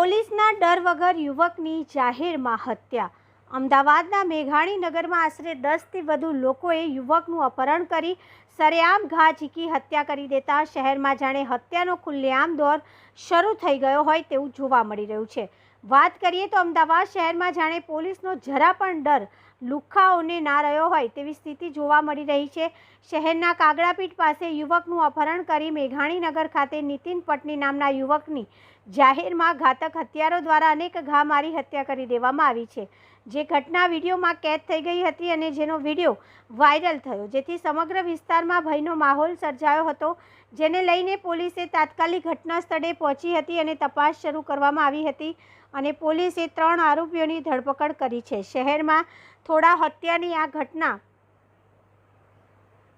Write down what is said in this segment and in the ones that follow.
પોલીસના ડર વગર યુવકની જાહેરમાં હત્યા. અમદાવાદના મેઘાણી નગરમાં આશરે દસથી વધુ લોકોએ યુવકનું અપહરણ કરી સરેઆમ ઘા ઝીકી હત્યા કરી દેતા શહેરમાં જાણે હત્યાનો ખુલ્લેઆમ દોર શરૂ થઈ ગયો હોય તેવું જોવા મળી રહ્યું છે. વાત કરીએ તો અમદાવાદ શહેરમાં જાણે પોલીસનો જરા પણ ડર લુખ્ખાઓને ના રહ્યો હોય તેવી સ્થિતિ જોવા મળી રહી છે. શહેરના કાગડાપીઠ પાસે યુવકનું અપહરણ કરી મેઘાણીનગર ખાતે નીતિન પટની નામના યુવકની જાહેરમાં ઘાતક હત્યારો દ્વારા અનેક ઘા મારી હત્યા કરી દેવામાં આવી છે. જે ઘટના વિડીયોમાં કેદ થઈ ગઈ હતી અને જેનો વીડિયો વાયરલ થયો, જેથી સમગ્ર વિસ્તારમાં ભયનો માહોલ સર્જાયો હતો, જેને લઈને પોલીસે તાત્કાલિક ઘટના સ્થળે પહોંચી હતી અને તપાસ શરૂ કરવામાં આવી હતી અને પોલીસે ત્રણ આરોપીઓની ધરપકડ કરી છે. શહેરમાં થોડા હત્યાની આ ઘટના.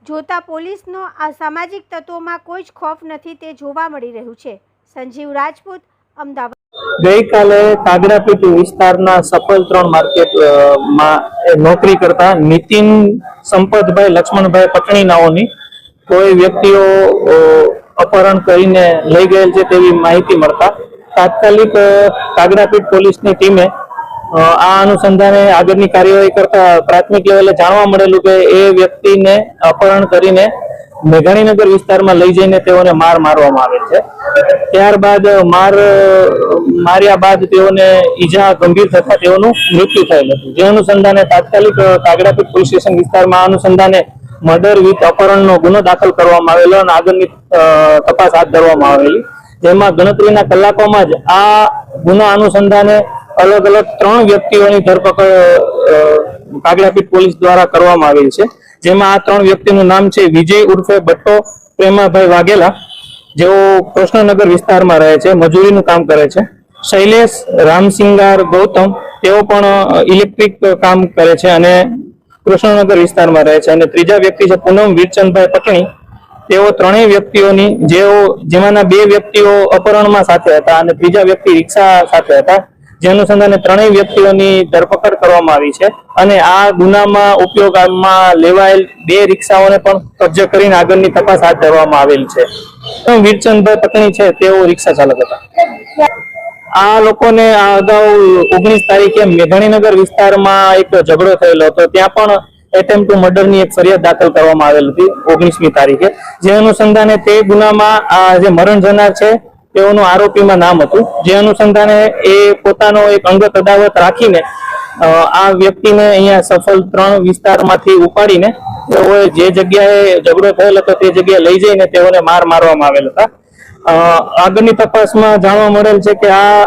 જોતા પોલીસનો આ સામાજિક તત્વોમાં કોઈ જ ખોફ નથી તે જોવા મળી રહ્યું છે. સંજીવ રાજપૂત, અમદાવાદ. ગઈકાલે કાગડાપીઠ વિસ્તારના સફલ ત્રણ માર્કેટ નોકરી કરતા નીતિન સંપતભાઈ, લક્ષ્મણભાઈ પટણી નાઓની કોઈ વ્યક્તિઓ અપહરણ કરીને લઈ ગયેલ છે તેવી માહિતી મળતા તાત્કાલિક કાગડાપીઠ પોલીસની ટીમે આ અનુસંધાને આગળની કાર્યવાહી કરતા પ્રાથમિક લેવલે જાણવા મળેલું કે એ વ્યક્તિને અપહરણ કરીને મેઘાણીનગર વિસ્તારમાં લઈ જઈને તેઓને માર મારવામાં આવે છે. ત્યારબાદ માર, માર્યા બાદ તેઓને ઈજા ગંભીર થતા તેઓનું મૃત્યુ થયેલ હતું. જે અનુસંધાને તાત્કાલિક કાગડાપીઠ પોલીસ સ્ટેશન વિસ્તારમાં અનુસંધાને મર્ડર વિથ અપહરણનો ગુનો દાખલ કરવામાં આવેલો અને આગળની તપાસ હાથ ધરવામાં આવેલી. જેમાં ગણતરીના કલાકોમાં જ આ ગુના અનુસંધાને અલગ અલગ ત્રણ વ્યક્તિઓની ધરપકડ અ, કાગડાપીઠ પોલીસ દ્વારા કરવામાં આવેલ છે. જેમાં આ ત્રણ વ્યક્તિનું નામ છે વિજય ઉર્ફે ભટ્ટો પ્રેમાભાઈ વાઘેલા. જેઓ કૃષ્ણનગર વિસ્તારમાં રહે છે મજૂરીનું કામ કરે છે. શૈલેષ રામસિંગાર ગૌતમ તેઓ પણ ઇલેક્ટ્રિક કામ કરે છે અને કૃષ્ણનગર વિસ્તારમાં રહે છે. અને ત્રીજા વ્યક્તિ છે પૂનમ વીરચંદભાઈ પટણી. તેઓ ત્રણેય વ્યક્તિઓની જેઓ જેમાંના બે વ્યક્તિઓ અપહરણમાં સાથે હતા અને ત્રીજા વ્યક્તિ રિક્ષા સાથે હતા. જે અનુસંધાને ત્રણેય વ્યક્તિઓની ધરપકડ કરવામાં આવી છે અને આ ગુનામાં ઉપયોગમાં લેવાયેલ બે રિક્ષાઓને પણ કબજે કરીને આગળની તપાસ હાથ ધરવામાં આવેલ છે. વીરચંદભાઈ પત્ની છે, તેઓ રિક્ષા ચાલક હતા. આ લોકોને આ અગાઉ ઓગણીસ તારીખે મેઘાણીનગર વિસ્તારમાં એક ઝઘડો થયેલો હતો. ત્યાં પણ એટેમ્પ ટુ મર્ડરની એક ફરિયાદ દાખલ કરવામાં આવેલ હતી ઓગણીસમી તારીખે. જે અનુસંધાને તે ગુનામાં આ જે મરણ જનાર છે તેઓનું આરોપીમાં નામ હતું. જે અનુસંધાને એ પોતાનો એક અંગત અદાવત રાખીને આ વ્યક્તિને અહીંયા સફળ ત્રણ વિસ્તારમાંથી ઉપાડીને તેઓએ જે જગ્યાએ ઝઘડો થયેલ હતો તે જગ્યાએ લઈ જઈને તેઓને માર મારવામાં આવેલ હતા. આગળની તપાસમાં જાણવા મળેલ છે કે આ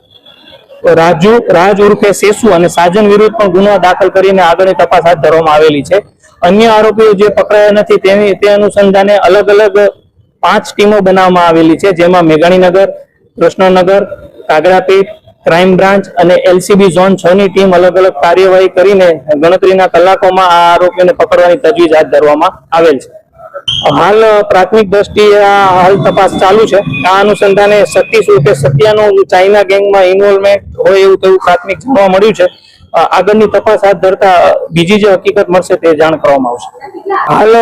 રાજુ, રાજ ઉર્ફે સેસુ અને સાજન વિરુદ્ધ પણ ગુનો દાખલ કરીને આગળની તપાસ હાથ ધરવામાં આવેલી છે. અન્ય આરોપીઓ જે પકડાયા નથી તેની, તે અનુસંધાને અલગ અલગ પાંચ ટીમો બનાવવામાં આવેલી છે, જેમાં મેઘાણીનગર, કૃષ્ણનગર, કાગડાપીઠ, ક્રાઇમ બ્રાન્ચ અને એલસીબી ઝોન છ ની ટીમ અલગ અલગ કાર્યવાહી કરીને ગણતરીના કલાકોમાં આ આરોપીને પકડવાની તજવીજ હાથ ધરવામાં આવેલ છે. હાલ પ્રાથમિક દ્રષ્ટિએ હાલ તપાસ ચાલુ છે. આ અનુસંધાને સતીશ રૂપે સત્યાનો ચાઇના ગેંગમાં ઇન્વોલ્વમેન્ટ હોય એવું તેવું પ્રાથમિક જાણવા મળ્યું છે. આગળની તપાસ હાથ ધરતા બીજી જે હકીકત મળશે તે જાણ કરવામાં આવશે. હાલ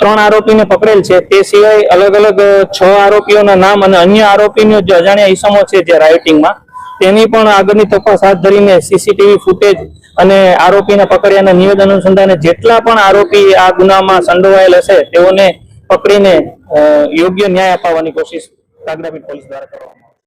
ત્રણ આરોપીને પકડેલ છે. તે સિવાય અલગ અલગ છ આરોપીઓના નામ અને અન્ય આરોપીનો જે અજાણ્યા ઈસમો છે જે રાઇટિંગમાં, તેની પણ આગળની તપાસ હાથ ધરીને સીસીટીવી ફૂટેજ અને આરોપીને પકડ્યાના નિવેદન અનુસંધાને જેટલા પણ આરોપી આ ગુનામાં સંડોવાયેલ હશે તેઓને પકડીને યોગ્ય ન્યાય અપાવવાની કોશિશ કાગડાપીઠ પોલીસ દ્વારા કરવામાં